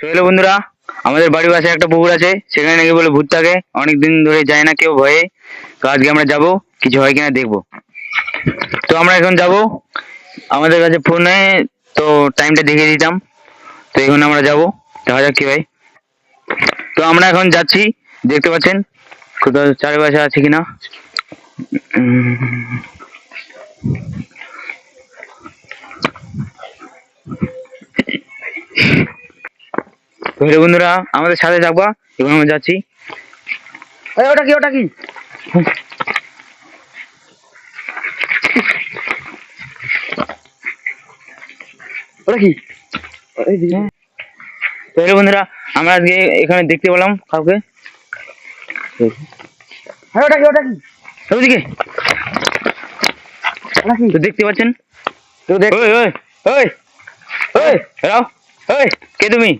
Hello বন্ধুরা, আমাদের বাড়ির পাশে একটা পুকুর আছে, সেখানে নাকি বলে ভূত থাকে অনেকদিন ধরে যায় না, কেউ ভয়ে। তো আজকে আমরা যাব, কিছু হয় কিনা দেখব। তো আমরা এখন যাব আমাদের কাছে ফোনে, তো টাইমটা দেখিয়ে দিতাম তো এখন আমরা যাব, দেখা যাক কি হয়। তো আমরা এখন যাচ্ছি, দেখতে পাচ্ছেন কোথাও চারিপাশে আছে কিনা? উম, বন্ধুরা আমাদের সাথে থাকবা এবং আমরা যাচ্ছি। ওটা কি ওটা কি? ওটা কি? বন্ধুরা আমরা আজকে এখানে দেখতে পেলাম কাউকে। হ্যাঁ ওটা কি ওটা কি? ওদিকে। তো দেখতে পাচ্ছেন? তো দেখ ওই ওই ওই। ওই রাও ওই কে তুমি